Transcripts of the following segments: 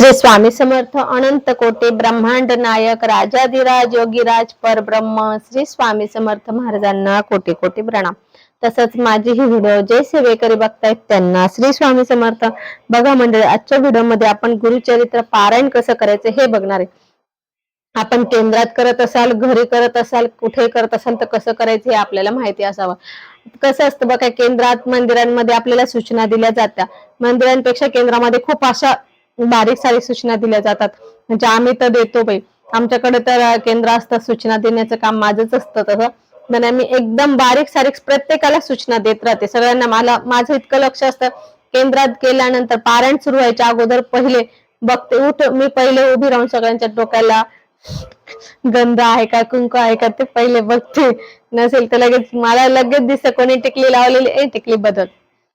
श्री स्वामी समर्थ अनंत कोटे ब्रह्मांड नायक राजाधिराज योगीराज परब्रह्म श्री स्वामी समर्थ महाराजांना कोटी कोटी प्रणाम. तसंच माझी ही व्हिडिओ जे सेवेकरी बघतायत त्यांना श्री स्वामी समर्थ. बघा मंडळी आजच्या व्हिडिओमध्ये आपण गुरुचरित्र पारायण कसं करायचं हे बघणार आहे. आपण केंद्रात करत असाल घरी करत असाल कुठे करत असाल तर कसं करायचं हे आपल्याला माहिती असावं. कसं असतं बघा केंद्रात मंदिरांमध्ये आपल्याला सूचना दिल्या जात्या मंदिरांपेक्षा केंद्रामध्ये खूप अशा बारीक सारीक सूचना दिल्या जातात. म्हणजे आम्ही तर देतो बाई. आमच्याकडे तर केंद्र असतात सूचना देण्याचं काम माझंच असतं तसं. पण मी एकदम बारीक सारीक प्रत्येकाला सूचना देत राहते. सगळ्यांना मला माझं इतकं लक्ष असतं. केंद्रात गेल्यानंतर पारायण सुरू व्हायच्या अगोदर पहिले बघते उठ मी पहिले उभी राहून सगळ्यांच्या डोक्याला गंध आहे का कुंकू आहे का ते पहिले बघते. नसेल तर लगेच मला लगेच दिसत कोणी टिकली लावलेली ए टिकली बदल.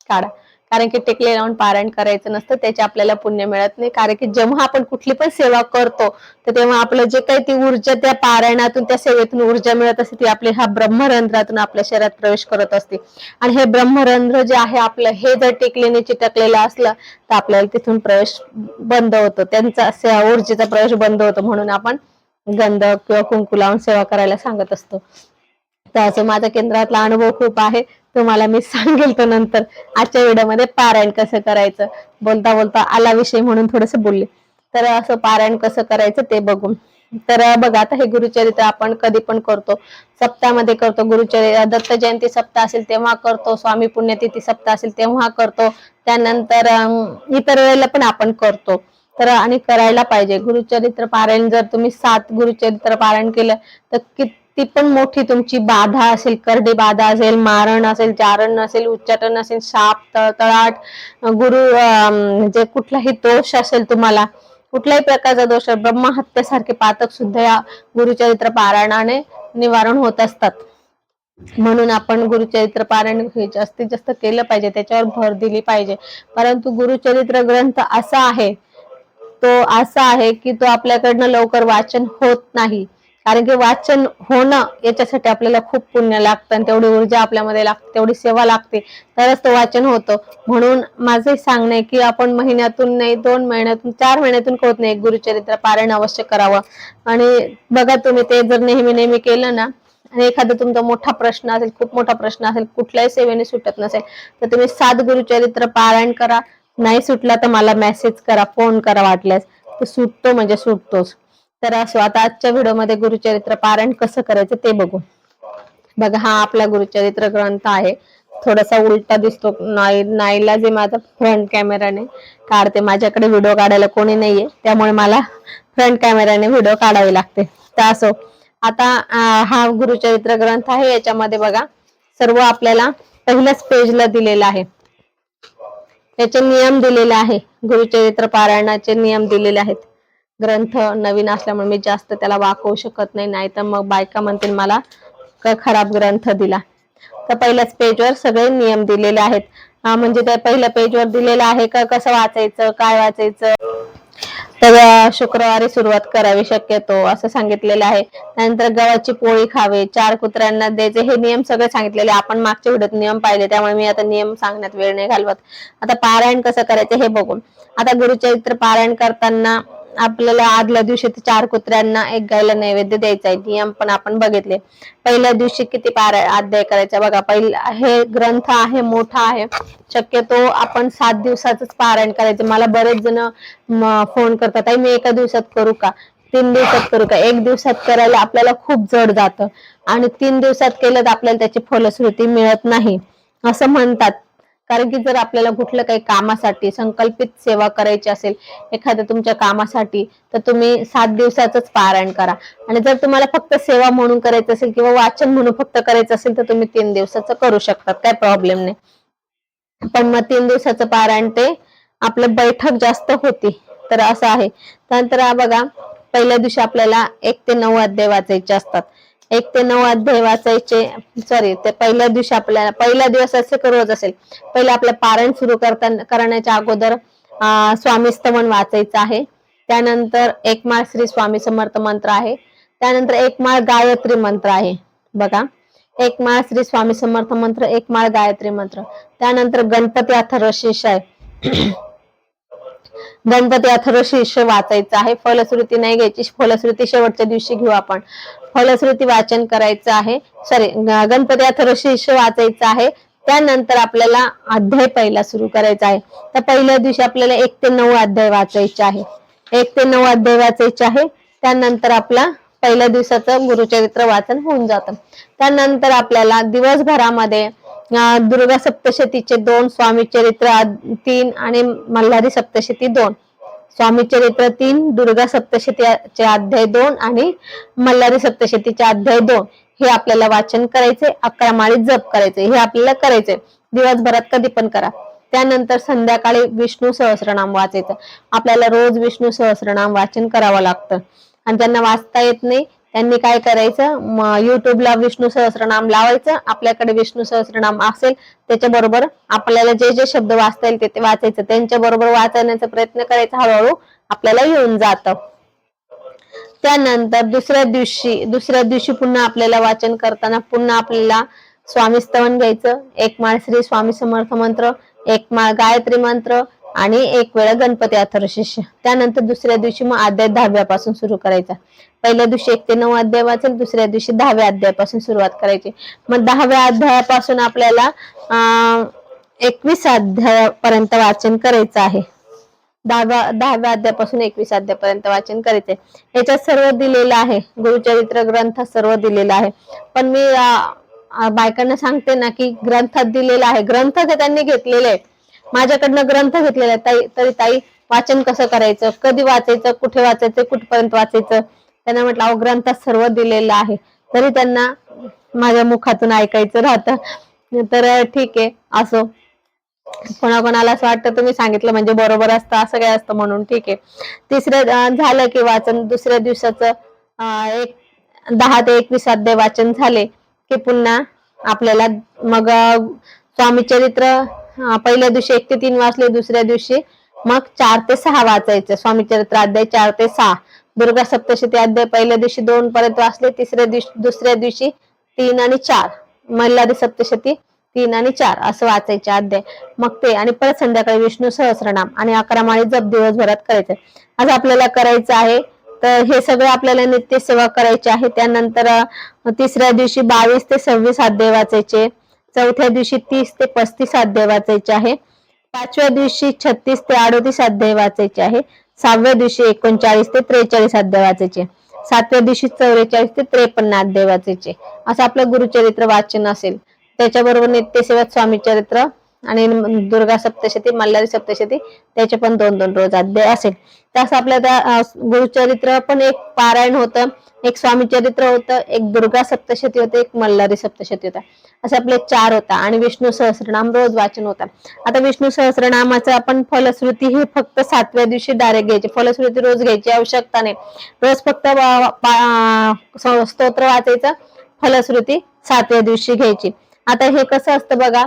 काढा. कारण की टेकले लावून पारायण करायचं नसतं त्याचे आपल्याला पुण्य मिळत नाही. कारण की जेव्हा आपण कुठली पण सेवा करतो तर तेव्हा आपलं जे काही ती ऊर्जा त्या पारायणातून त्या सेवेतून ऊर्जा मिळत असते ती आपली ह्या ब्रह्मरंध्रातून आपल्या शरीरात प्रवेश करत असते. आणि हे ब्रह्मरंध्र जे आहे आपलं हे जर टेकलेने चिटकलेलं असलं तर आपल्याला तिथून प्रवेश बंद होतो. त्यांचा ऊर्जेचा प्रवेश बंद होतो म्हणून आपण गंध किंवा कुंकू लावून सेवा करायला सांगत असतो. तर असं माझ्या केंद्रातला अनुभव खूप आहे. तुम्हाला मी सांगेल तो नंतर. आजच्या व्हिडिओमध्ये पारायण कसं करायचं? बोलता बोलता आला विषय म्हणून थोडस बोलले. तर असं पारायण कसं करायचं ते बघू तर बघा आता हे गुरुचरित्र आपण कधी पण करतो. सप्तामध्ये करतो. गुरुचरित्र दत्त जयंती सप्ताह असेल तेव्हा करतो. स्वामी पुण्यतिथी सप्ताह असेल तेव्हा करतो. त्यानंतर इतर वेळेला पण आपण करतो. तर आणि करायला पाहिजे. गुरुचरित्र पारायण जर तुम्ही सात गुरुचरित्र पारायण केलं तर किती ती पण मोठी तुमची. बाधा असेल करडे बाधा असेल मारण असेल चारण असेल उच्चाटन असेल शाप तळतळाट गुरु जे म्हणजे कुठलाही दोष असेल तुम्हाला कुठल्याही प्रकारचा दोष ब्रह्महत्यासारखे पातक सुद्धा या गुरुचरित्र पारायणाने निवारण होत असतात. म्हणून आपण गुरुचरित्र पारायण हे जास्तीत जास्त केलं पाहिजे त्याच्यावर भर दिली पाहिजे. परंतु गुरुचरित्र ग्रंथ असा आहे तो असा आहे की तो आपल्याकडनं लवकर वाचन होत नाही. कारण की वाचन होणं याच्यासाठी आपल्याला खूप पुण्य लागतं आणि तेवढी ऊर्जा आपल्यामध्ये लागते तेवढी सेवा लागते. तरच तो वाचन होतं. म्हणून माझं सांगणं आहे की आपण महिन्यातून नाही दोन महिन्यातून चार महिन्यातून होत नाही एक गुरुचरित्र पारायण अवश्य करावं. आणि बघा तुम्ही ते जर नेहमी नेहमी केलं ना आणि एखादा तुमचा मोठा प्रश्न असेल खूप मोठा प्रश्न असेल कुठल्याही सेवेने सुटत नसेल तर तुम्ही सात गुरुचरित्र पारायण करा. नाही सुटला तर मला मेसेज करा फोन करा वाटल्यास. तो सुटतो म्हणजे सुटतोच. तर असो आता आजच्या व्हिडिओमध्ये गुरुचरित्र पारायण कसं करायचं ते बघू. बघा हा आपला गुरुचरित्र ग्रंथ आहे. थोडासा उलटा दिसतो. नाईला जे माझा फ्रंट कॅमेराने काढते माझ्याकडे व्हिडिओ काढायला कोणी नाहीये. त्यामुळे मला फ्रंट कॅमेराने व्हिडिओ काढावे लागते. तर असो आता हा गुरुचरित्र ग्रंथ आहे. याच्यामध्ये बघा सर्व आपल्याला पहिल्याच पेजला दिलेला आहे. त्याचे नियम दिलेले आहे. गुरुचरित्र पारायणाचे नियम दिलेले आहेत. ग्रंथ नवीन असल्यामुळे मी जास्त त्याला वाकवू शकत नाही. नाहीतर मग बायका म्हणतील मला खराब ग्रंथ दिला? तर पहिल्याच पेजवर सगळे नियम दिलेले आहेत. म्हणजे त्या पहिल्या पेजवर दिलेलं आहे का कसं वाचायचं काय वाचायचं? तर शुक्रवारी सुरुवात करावी शक्यतो असं सांगितलेलं आहे. त्यानंतर गव्हाची पोळी खावे चार कुत्र्यांना द्यायचे हे नियम सगळे सांगितलेले आपण मागच्या व्हिडिओत नियम पाहिले त्यामुळे मी आता नियम सांगण्यात वेळ नाही घालवत. आता पारायण कसं करायचं हे बघून. आता गुरुचरित्र पारायण करताना आपल्याला आदल्या दिवशी चार कुत्र्यांना एक गायला नैवेद्य द्यायचा आहे. नियम पण आपण बघितले. पहिल्या दिवशी किती पारायण अध्याय करायचा बघा. पहिला हे ग्रंथ आहे मोठा आहे. शक्यतो आपण सात दिवसाच पारायण करायचं. मला बरेच जण फोन करतात "आई, मी एका दिवसात करू का? तीन दिवसात करू का? एक दिवसात करायला आपल्याला खूप जड जातं. आणि तीन दिवसात केलं तर आपल्याला त्याची फलश्रुती मिळत नाही. असं म्हणतात. कारण की जर आपल्याला कुठलं काही कामासाठी संकल्पित सेवा करायची असेल एखाद्या तुमच्या कामासाठी तर तुम्ही सात दिवसाचंच पारायण करा. आणि जर तुम्हाला फक्त सेवा म्हणून करायचं असेल किंवा वाचन म्हणून फक्त करायचं असेल तर तुम्ही तीन दिवसाचं करू शकतात. काय प्रॉब्लेम नाही. पण मग तीन दिवसाचं पारायण ते आपलं बैठक जास्त होती. तर असं आहे. त्यानंतर बघा पहिल्या दिवशी आपल्याला एक ते नऊ अध्याय वाचायचे असतात. एक ते नऊ अध्याय वाचायचे. सॉरी ते पहिल्या दिवशी आपल्याला पहिला दिवस असे रोज असेल. पहिले आपलं पारायण सुरू करताना करण्याच्या अगोदर स्वामी स्तवन वाचायचं आहे. त्यानंतर एक माळ श्री स्वामी समर्थ मंत्र आहे. त्यानंतर एक माळ गायत्री मंत्र आहे. बघा. एक माळ श्री स्वामी समर्थ मंत्र एक माळ गायत्री मंत्र. त्यानंतर गणपती अथर्वशीर्ष आहे. गणपती अथर्वशीर्ष वाचायचं आहे. फलश्रुती नाही घ्यायची. फलश्रुती शेवटच्या दिवशी घेऊ आपण. फलश्रुती वाचन करायचं आहे. सॉरी गणपती अथर्व शीर्ष वाचायचं आहे. त्यानंतर आपल्याला अध्याय पहिला सुरू करायचा आहे. तर पहिल्या दिवशी आपल्याला एक ते नऊ अध्याय वाचायचे आहे. एक ते नऊ अध्याय वाचायचे आहे. त्यानंतर आपला पहिल्या दिवसाचं गुरुचरित्र वाचन होऊन जातं. त्यानंतर आपल्याला दिवसभरामध्ये दुर्गा सप्तशतीचे दोन स्वामी चरित्र तीन आणि मल्हारी सप्तशती दोन. स्वामी चरित्र तीन दुर्गा सप्तशतीचे अध्याय दोन आणि मल्हारी सप्तशतीचे अध्याय दोन. हे आपल्याला वाचन करायचे अकरा माळी जप करायचे हे आपल्याला करायचे दिवसभरात कधी पण करा. त्यानंतर संध्याकाळी विष्णू सहस्रनाम वाचायचं. आपल्याला रोज विष्णू सहस्रनाम वाचन करावं लागतं. आणि ज्यांना वाचता येत नाही त्यांनी काय करायचं? युट्यूबला विष्णू सहस्रनाम लावायचं. आपल्याकडे विष्णू सहस्रनाम असेल त्याच्याबरोबर आपल्याला जे जे शब्द वाचता येईल ते ते वाचायचं. त्यांच्या बरोबर वाचण्याचा प्रयत्न करायचा हळूहळू. आपल्याला येऊन जातं. त्यानंतर दुसऱ्या दिवशी दुसऱ्या दिवशी पुन्हा आपल्याला वाचन करताना पुन्हा आपल्याला स्वामी स्तवन घ्यायचं. एक माळ श्री स्वामी समर्थ मंत्र एक माळ गायत्री मंत्र आणि एक वेळा गणपती अथर्वशिष्य. त्यानंतर दुसऱ्या दिवशी मग अध्याय दहाव्यापासून सुरू करायचा. पहिल्या दिवशी एक ते नऊ अध्याय वाचेल दुसऱ्या दिवशी दहाव्या अध्यायापासून सुरुवात करायची. मग दहाव्या अध्यायापासून आपल्याला अं एकवीस अध्यायापर्यंत वाचन करायचं आहे. दहाव्या दहाव्या अध्यायापासून एकवीस अध्यायापर्यंत वाचन करायचंय याच्यात सर्व दिलेलं आहे. गुरुचरित्र ग्रंथ सर्व दिलेला आहे. पण मी बायकांना सांगते ना की ग्रंथात दिलेला आहे. ग्रंथ ते त्यांनी घेतलेले आहे माझ्याकडनं ग्रंथ घेतलेला ताई तरी ताई वाचन कसं करायचं? कधी वाचायचं? कुठे वाचायचं? कुठपर्यंत वाचायचं? त्यांना म्हटलं अहो ग्रंथात सर्व दिलेलं आहे. तरी त्यांना माझ्या मुखातून ऐकायचं राहतं. तर ठीक आहे असो. कोणाकोणाला असं वाटतं तुम्ही सांगितलं म्हणजे बरोबर असतं असं काय असतं म्हणून ठीक आहे. तिसऱ्या झालं की वाचन. दुसऱ्या दिवसाचं एक दहा ते एकवीस अध्याय वाचन झाले की पुन्हा आपल्याला मग स्वामी चरित्र पहिल्या दिवशी एक ते तीन वाचले दुसऱ्या दिवशी मग चार ते सहा वाचायचं. स्वामी चरित्र अध्याय चार ते सहा. दुर्गा सप्तशती अध्याय पहिल्या दिवशी दोन पर्यंत वाचले तिसऱ्या दिवशी दुसऱ्या दिवशी तीन आणि चार. मल्हारी सप्तशती तीन आणि चार असं वाचायचे अध्याय. मग ते आणि परत संध्याकाळी विष्णू सहस्रनाम आणि अकरा माळी जप दिवसभरात करायचं. आज आपल्याला करायचं आहे तर हे सगळं आपल्याला नित्य सेवा करायची आहे. त्यानंतर तिसऱ्या दिवशी बावीस ते सव्वीस अध्याय वाचायचे. चौथ्या दिवशी तीस ते पस्तीस अध्याय वाचायचे आहे. पाचव्या दिवशी छत्तीस ते अडोतीस अध्याय वाचायचे आहे. सहाव्या दिवशी एकोणचाळीस ते त्रेचाळीस अध्याय वाचायचे. सातव्या दिवशी चौवेचाळीस ते त्रेपन्न अध्याय वाचायचे. असं आपलं गुरुचरित्र वाचन असेल. त्याच्याबरोबर नित्यसेवा स्वामी चरित्र आणि दुर्गा सप्तशती मल्हारी सप्तशती त्याचे पण दोन दोन रोज अध्याय असेल. तसं आपल्या त्या गुरुचरित्र पण एक पारायण होतं एक स्वामी चरित्र होतं एक दुर्गा सप्तशती होतं एक मल्हारी सप्तशती होता. असे आपले चार होता आणि विष्णू सहस्रनाम रोज वाचन होता. आता विष्णू सहस्रनामाचं आपण फलश्रुती ही फक्त सातव्या दिवशी डायरेक्ट घ्यायची. फलश्रुती रोज घ्यायची आवश्यकता नाही. रोज फक्त स्तोत्र वाचायचं फलश्रुती सातव्या दिवशी घ्यायची. आता हे कसं असतं बघा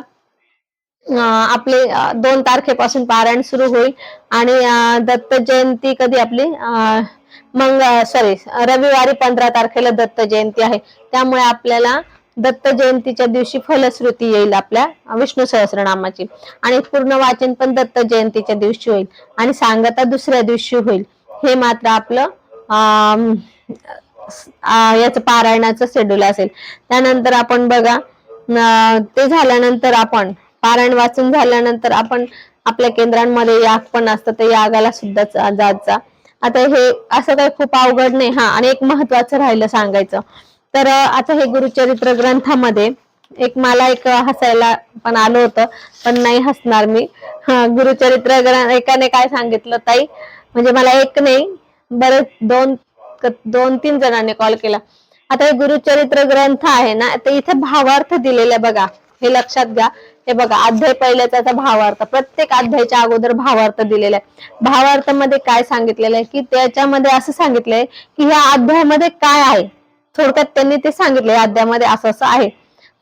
आपले दोन तारखेपासून पारायण सुरू होईल. आणि दत्त जयंती कधी आपली? मंग सॉरी रविवारी पंधरा तारखेला दत्त जयंती आहे. त्यामुळे आपल्याला दत्त जयंतीच्या दिवशी फलश्रुती येईल आपल्या विष्णू सहस्रनामाची. आणि पूर्ण वाचन पण दत्त जयंतीच्या दिवशी होईल. आणि सांगता दुसऱ्या दिवशी होईल. हे मात्र आपलं याच याचं पारायणाचं शेड्यूल असेल. त्यानंतर आपण बघा ते झाल्यानंतर आपण पारायण वाचून झाल्यानंतर आपण आपल्या केंद्रांमध्ये याग पण असतं ते यागाला सुद्धा जायचा आता हे असं काही खूप अवघड नाही हा आणि एक महत्वाचं राहिलं सांगायचं. तर आता हे गुरुचरित्र ग्रंथामध्ये एक मला एक हसायला पण आलं होतं पण नाही हसणार मी. हा गुरुचरित्र ग्रंथ एकाने काय सांगितलं ताई? म्हणजे मला एक नाही बरेच दोन दोन तीन जणांनी कॉल केला. आता हे गुरुचरित्र ग्रंथ आहे ना तर इथे भावार्थ दिलेला आहे बघा. हे लक्षात घ्या. हे बघा अध्याय पहिल्याचा त्याचा भावार्थ प्रत्येक अध्यायाच्या अगोदर भावार्थ दिलेला आहे. भावार्थामध्ये काय सांगितलेलं आहे? की त्याच्यामध्ये असं सांगितलंय की ह्या अध्यायामध्ये काय आहे? थोडक्यात त्यांनी ते सांगितलंय अध्यायामध्ये असं असं आहे.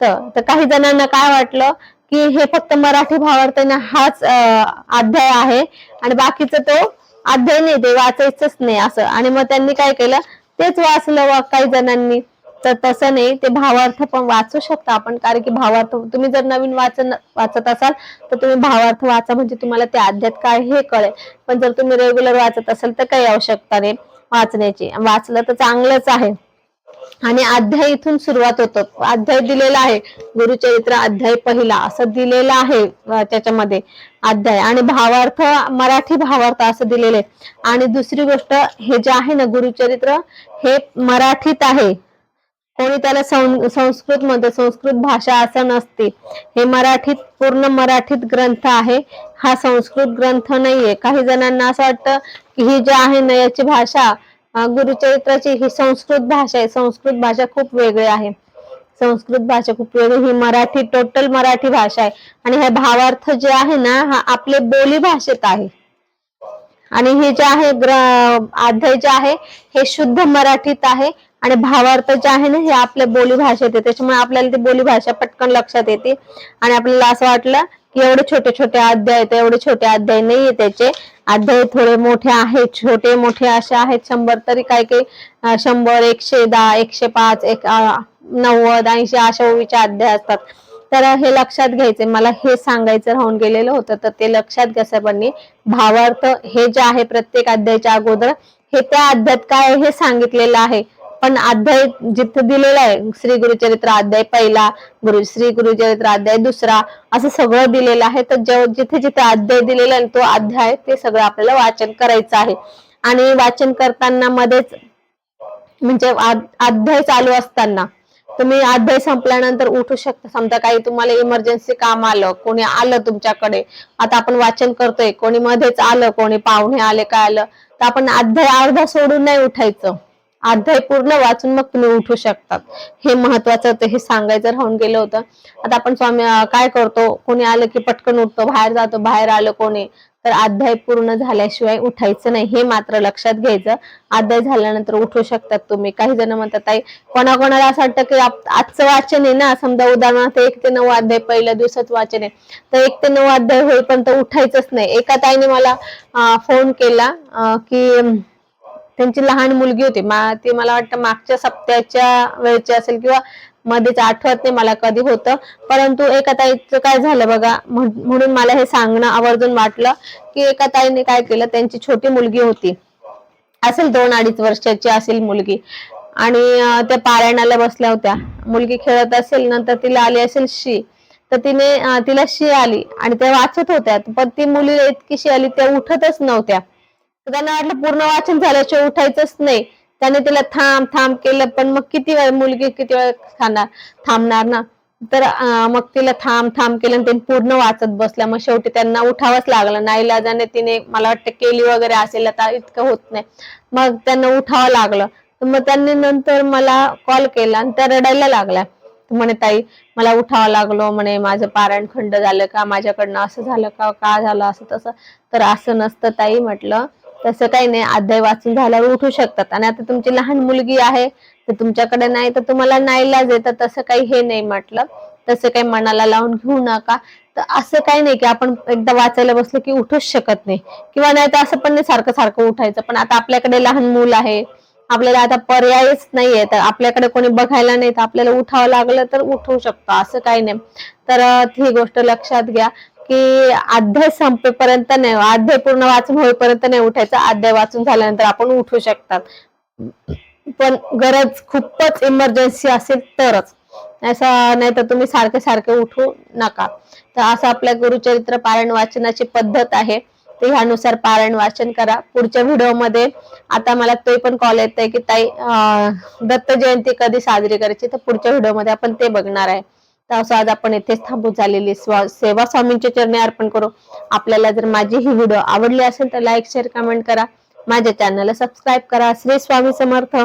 तर तर काही जणांना काय वाटलं? की हे फक्त मराठी भावार्थाने हाच अध्याय आहे. आणि बाकीचं तो अध्याय नाही ते वाचायचंच नाही असं. आणि मग त्यांनी काय केलं? तेच वाचलं वा काही जणांनी तर तसं नाही ते भावार्थ पण वाचू शकता आपण. कारण की भावार्थ तुम्ही जर नवीन वाचन वाचत असाल तर तुम्ही भावार्थ वाचा म्हणजे तुम्हाला ते अध्यात काय हे कळेल. पण जर तुम्ही रेग्युलर वाचत असाल तर काही आवश्यकता नाही वाचण्याची. वाचलं तर चांगलंच आहे. आणि अध्याय इथून सुरुवात होतो. अध्याय दिलेला आहे. गुरुचरित्र अध्याय पहिला असं दिलेलं आहे त्याच्यामध्ये अध्याय. आणि भावार्थ मराठी भावार्थ असं दिलेलं आहे. आणि दुसरी गोष्ट हे जे आहे ना गुरुचरित्र हे मराठीत आहे. कोणी त्याला संस्कृत मध्ये संस्कृत भाषा असं नसते. हे मराठीत पूर्ण मराठीत ग्रंथ आहे. हा संस्कृत ग्रंथ नाहीये. काही जणांना असं वाटतं की ही जी आहे ना याची भाषा गुरुचरित्राची ही संस्कृत भाषा आहे. संस्कृत भाषा खूप वेगळी आहे. संस्कृत भाषा खूप वेगळी. ही मराठी टोटल मराठी भाषा आहे. आणि हे भावार्थ जे आहे ना हा आपले बोली भाषेत आहे. आणि हे जे आहे ग्र अध्याय जे आहे हे शुद्ध मराठीत आहे. आणि भावार्थ जे आहे ना हे आपल्या बोली भाषेत आहे त्याच्यामुळे आपल्याला ती बोली भाषा पटकन लक्षात येते. आणि आपल्याला असं वाटलं की एवढे छोटे छोटे अध्याय आहेत एवढे छोटे अध्याय नाहीये त्याचे. अध्याय थोडे मोठे आहेत छोटे मोठे असे आहेत. शंभर तरी काय काही शंभर एकशे दहा एकशे पाच एक नव्वद ऐंशी अशा ओवीचे अध्याय असतात. तर हे लक्षात घ्यायचे. मला हे सांगायचं राहून गेलेलं होतं तर ते लक्षात घ्या सर्वांनी भावार्थ हे जे आहे प्रत्येक अध्यायाच्या अगोदर हे त्या अध्यायात काय हे सांगितलेलं आहे. पण अध्याय जिथे दिलेला आहे श्री गुरुचरित्र अध्याय पहिला गुरु श्री गुरुचरित्र अध्याय दुसरा असं सगळं दिलेलं आहे. तर जिथे जिथे अध्याय दिलेला आहे तो अध्याय ते सगळं आपल्याला वाचन करायचं आहे. आणि वाचन करताना मध्येच म्हणजे अध्याय चालू असताना तुम्ही अध्याय संपल्यानंतर उठू शकता. समजा काही तुम्हाला इमर्जन्सी काम आलं कोणी आलं तुमच्याकडे आता आपण वाचन करतोय कोणी मध्येच आलं कोणी पाहुणे आले काय आलं तर आपण अध्याय अर्धा सोडून नाही उठायचं. अध्याय पूर्ण वाचून मग तुम्ही उठू शकतात. हे महत्वाचं होतं हे सांगायचं राहून गेलं होतं. आता आपण स्वामी काय करतो? कोणी आलं की पटकन उठतो बाहेर जातो बाहेर आलं कोणी तर अध्याय पूर्ण झाल्याशिवाय उठायचं नाही. हे मात्र लक्षात घ्यायचं. अध्याय झाल्यानंतर उठू शकतात तुम्ही. काही जण म्हणतात ताई कोणाकोणाला असं वाटतं की आजचं वाचन आहे ना? समजा उदाहरणार्थ एक ते नऊ अध्याय पहिल्या दिवसात वाचन आहे. तर एक ते नऊ अध्याय होईपर्यंत उठायचंच नाही. एका ताईने मला फोन केला की त्यांची लहान मुलगी होती. मा ती मला वाटतं मागच्या सप्त्याच्या वेळची असेल किंवा मध्येच आठवत नाही मला कधी होतं. परंतु एका ताईचं काय झालं बघा म्हणून मला हे सांगणं आवर्जून वाटलं की एका ताईने काय केलं त्यांची छोटी मुलगी होती. असेल दोन अडीच वर्षाची असेल मुलगी. आणि त्या पारायणाला बसल्या होत्या. मुलगी खेळत असेल नंतर तिला आली असेल शी. तर तिने तिला शी आली आणि त्या वाचत होत्या. पण ती मुली इतकी शी आली त्या उठतच नव्हत्या. तर त्यांना वाटलं पूर्ण वाचन झाल्याशिवाय उठायचंच नाही. त्याने तिला थांब थांब केलं पण मग किती वेळ मुलगी किती वेळ खाणार थांबणार ना? तर मग तिला थांब थांब केलं आणि ते पूर्ण वाचत बसल्या. मग शेवटी त्यांना उठावंच लागलं. नाईलाजाने तिने मला वाटतं केली वगैरे असेल आता इतकं होत नाही. मग त्यांना उठावं लागलं. तर मग त्यांनी नंतर मला कॉल केला आणि त्या रडायला लागल्या. म्हणे ताई मला उठावं लागलो म्हणे. माझं पारायण खंड झालं का? माझ्याकडनं असं झालं का? का झालं असं तसं? तर असं नसतं ताई म्हटलं. तसं काही नाही अध्याय वाचून झाल्यावर उठू शकतात. आणि आता तुमची लहान मुलगी आहे तर तुमच्याकडे नाही तर तुम्हाला नाईलाज येतं तसं काही हे नाही म्हटलं. तसं काही मनाला लावून घेऊ नका. तर असं काही नाही की आपण एकदा वाचायला बसलं की उठूच शकत नाही. किंवा नाही तर असं पण नाही सारखं सारखं उठायचं. पण आता आपल्याकडे लहान मूल आहे आपल्याला आता पर्यायच नाहीये. तर आपल्याकडे कोणी बघायला नाही तर आपल्याला उठावं लागलं तर उठवू शकतो. असं काही नाही. तर ही गोष्ट लक्षात घ्या. की अध्याय संपेपर्यंत नाही अध्याय पूर्ण वाचून होईपर्यंत नाही उठायचं. अध्याय वाचून झाल्यानंतर आपण उठू शकतात. पण गरज खूपच इमर्जन्सी असेल तरच. असं नाही तर तुम्ही सारखे सारखे उठू नका. तर असं आपल्या गुरुचरित्र पारायण वाचनाची पद्धत आहे. तर ह्यानुसार पारायण वाचन करा. पुढच्या व्हिडिओमध्ये आता मला ते पण कॉल येत आहे की ताई दत्त जयंती कधी साजरी करायची? तर पुढच्या व्हिडिओमध्ये आपण ते बघणार आहे. तर असं आज आपण इथेच थांबू झालेली सेवा स्वामींच्या चरणी अर्पण करू. आपल्याला जर माझी ही व्हिडिओ आवडली असेल तर लाईक शेअर कमेंट करा. माझ्या चॅनलला सबस्क्राईब करा. श्री स्वामी समर्थ.